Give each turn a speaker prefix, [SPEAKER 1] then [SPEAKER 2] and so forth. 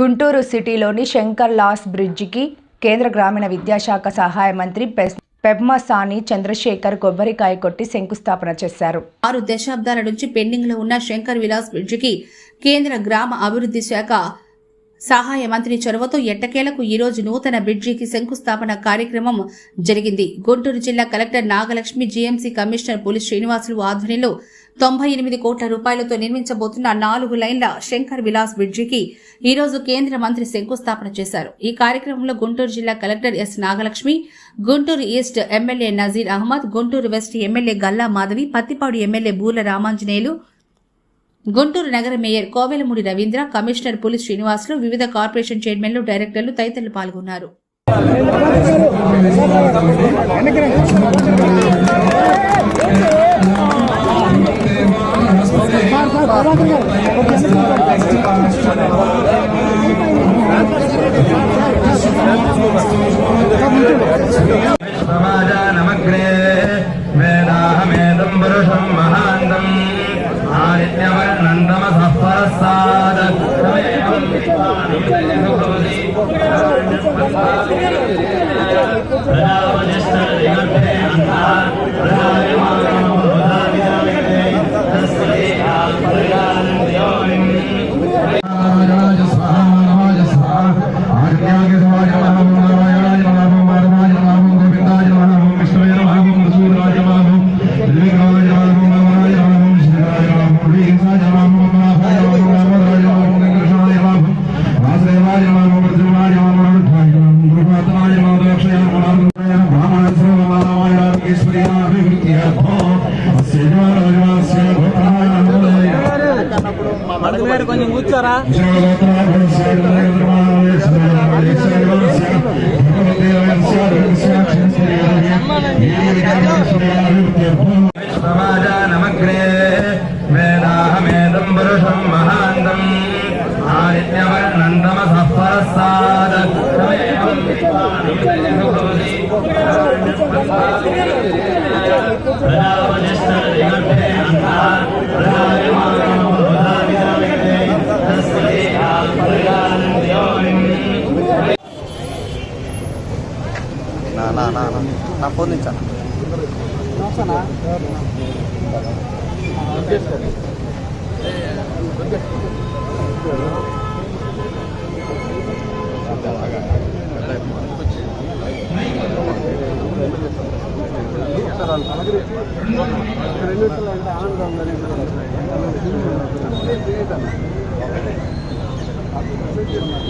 [SPEAKER 1] గుంటూరు సిటీలోని శంకర్ లాస్ బ్రిడ్జికి కేంద్ర గ్రామీణ విద్యాశాఖ సహాయ మంత్రి పెస్- పెమ్మసాని చంద్రశేఖర్ కొబ్బరికాయ కొట్టి శంకుస్థాపన చేశారు.
[SPEAKER 2] ఆరు దశాబ్దాల నుంచి పెండింగ్లో ఉన్న శంకర్ విలాస్ బ్రిడ్జికి కేంద్ర గ్రామ అభివృద్ధి శాఖ సహాయ మంత్రి చొరవతో ఎట్టకేలకు ఈరోజు నూతన బ్రిడ్జికి శంకుస్థాపన కార్యక్రమం జరిగింది. గుంటూరు జిల్లా కలెక్టర్ నాగలక్ష్మి జీఎంసీ కమిషనర్ పులి శ్రీనివాసులు ఆధ్వర్యంలో తొంభై ఎనిమిది కోట్ల రూపాయలతో నిర్మించబోతున్న నాలుగు లైన్ల శంకర్ విలాస్ బ్రిడ్జికి ఈరోజు కేంద్ర మంత్రి శంకుస్థాపన చేశారు. ఈ కార్యక్రమంలో గుంటూరు జిల్లా collector S Nagalakshmi Guntur east MLA Nazeer Ahmed Guntur west MLA Galla Madhavi Pattipadu MLA Boola Ramanjaneyulu Guntur నగర మేయర్ కోవెలమూడి రవీంద్ర కమిషనర్ పులి శ్రీనివాసులు వివిధ కార్పొరేషన్ చైర్మన్లు డైరెక్టర్లు తదితరులు పాల్గొన్నారు.
[SPEAKER 3] ఆదిత్యవర్ణం తమ సహ్వరస్సాద్
[SPEAKER 4] మీరు కొంచెం కూర్చోరా.
[SPEAKER 3] సమాజానమగ్రే వేదాహమేదం పురుషం మహాంతం ఆదిత్యవర్ణంతమసరస్సాద సమయం
[SPEAKER 4] నా నా నా నా. నా ఫోన్ నుంచా
[SPEAKER 5] వర్తిల్లాలి